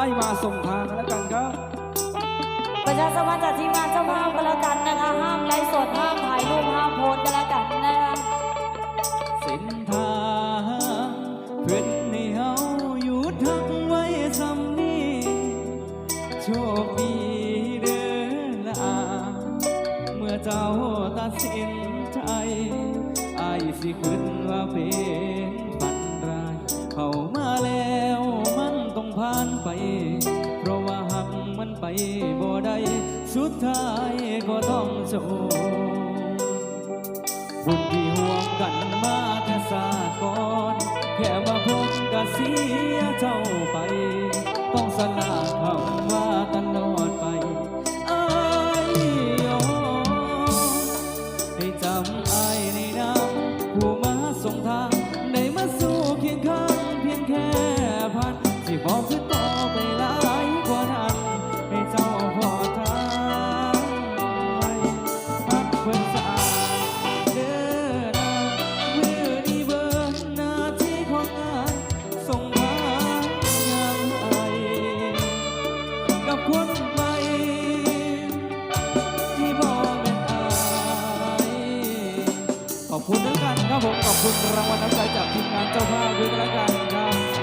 อ้มาส่งทางกันแล้วกันครับ ประชาสัมพันธ์จากทีมงานเจ้าภาพกันแล้วกันนะคะ ห้ามไลฟ์สดห้ามถ่ายรูปห้ามโพสต์กันแล้วกันนะคะเส้นทางเพื่อนให้เฮาอยู่ทักไว้ซ้ำนี้โชคดีเด้อละเมื่อเจ้าตัดสินใจอายสิขึ้นว่าเป็นฝันร้ายเข้ามาแล้วมันต้อง ผ่านไป เพราะว่าหักมันไปบ่ได้สุดท้ายก็ต้องจบบุญที่ห่วงกันมาแต่สาก่อน แค่มาพบกับเสียเจ้า อบคุณด้วยกันครับผมขอบคุณรางวัลน้ำใจจากทีมงานเจ้าภาพด้วยกันแล้วกันครับ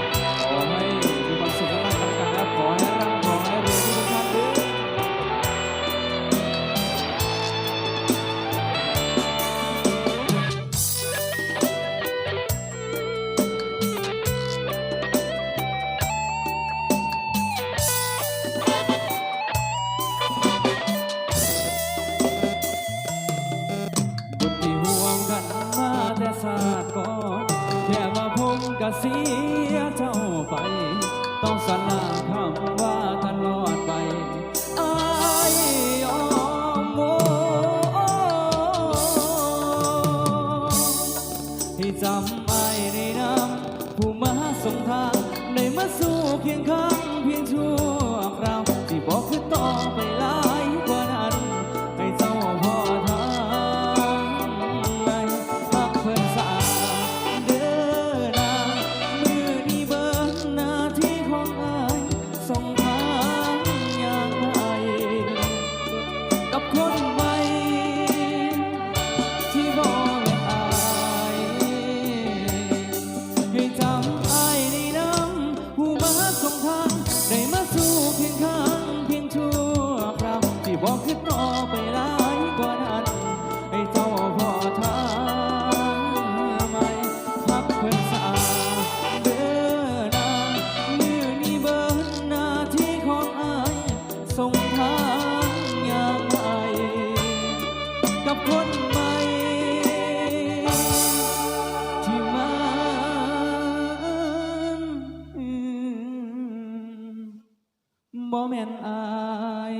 ก็เสียเจ้าไป ต้องสละคำว่าตลอดไปอายยอมโมให้จำไอ้ในน้ำผู้มาส่งทางในมาสู่เคียง กับคนใหม่ ที่มันบ่แม่นอาย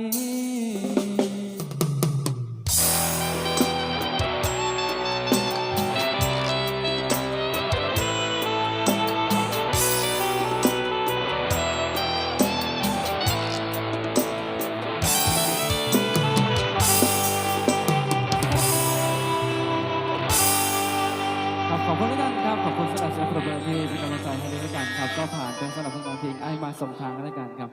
คุณทุกท่านครับขอบคุณสำหรับเสียงปรบมือที่เป็นกำลังใจให้ด้วยกันครับ ก็ผ่านเป็นสำหรับผลงเพลงไอ้มาส่งทางกันแล้วกันครับ